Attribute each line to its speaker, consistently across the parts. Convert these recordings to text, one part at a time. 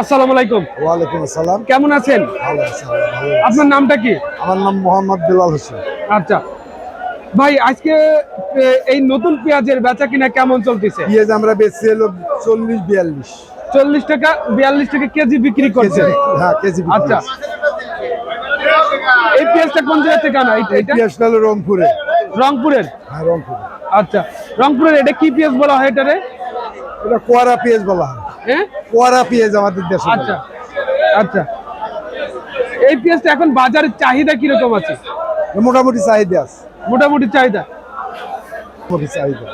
Speaker 1: আসসালামু আলাইকুম।
Speaker 2: ওয়ালাইকুম আসসালাম।
Speaker 1: কেমন আছেন?
Speaker 2: ভালো আছি।
Speaker 1: আপনার নামটা কি?
Speaker 2: আমার নাম মোহাম্মদ বিলাল হোসেন।
Speaker 1: আচ্ছা। ভাই আজকে এই নতুন পেঁয়াজের বেচা কিনা কেমন চলতেছে?
Speaker 2: পেঁয়াজ আমরা বেচছি হলো চল্লিশ বিয়াল্লিশ।
Speaker 1: চল্লিশ টাকা বিয়াল্লিশ টাকা কেজি বিক্রি করছে
Speaker 2: হ্যাঁ কেজি
Speaker 1: আচ্ছা।
Speaker 2: হচ্ছে।
Speaker 1: এই পেঁয়াজটা কোন জায়গা থেকে আনা? এটা এটা
Speaker 2: পেঁয়াজটা হলো রংপুরে।
Speaker 1: রংপুরের?
Speaker 2: হ্যাঁ রংপুরে।
Speaker 1: আচ্ছা। রংপুরের এটা কি পেঁয়াজ বলা হয় এটারে?
Speaker 2: এটা কোয়ারা পেঁয়াজ বলা হ্যাঁ। কোয়ারা পেঁয়াজ আমাদের দেশে।
Speaker 1: আচ্ছা। আচ্ছা। এই পেঁয়াজটা এখন বাজারের চাহিদা কীরকম আছে?
Speaker 2: মোটামুটি চাহিদা আছে।
Speaker 1: মোটামুটি চাহিদা?
Speaker 2: মোটামুটি চাহিদা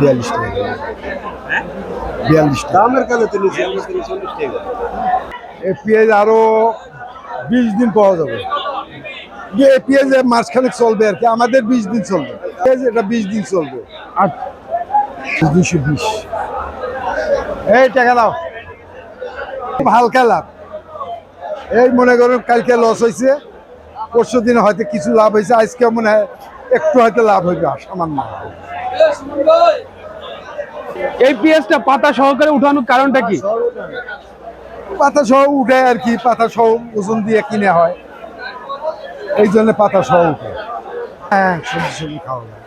Speaker 2: বিয়াল্লিশ টাকা বিয়াল্লিশ টাকা দামের কালে তো এই পেঁয়াজ আরও বিশ দিন পাওয়া যাবে। যে এই পেঁয়াজ মাঝখানে চলবে আর কি আমাদের বিশ দিন চলবে। পেঁয়াজ এটা বিশ দিন চলবে।
Speaker 1: আচ্ছা।
Speaker 2: দুশো বিশ। এই টাকা দাও। খুব হালকা লাভ। এই মনে করুন কালকে লস হয়েছে পরশু দিনে হয়তো কিছু লাভ হয়েছে আজকে মনে হয় একটু হয়তো লাভ হইবে সামান্য।
Speaker 1: এই পেঁয়াজটা পাতা সহকারে উঠানোর কারণটা কি?
Speaker 2: পাতা সহ উঠে আর কি, পাতা সহ ওজন দিয়ে কিনে হয়। এই জন্য পাতা সহ উঠে। হ্যাঁ সবজি সবজি খাওয়া যায়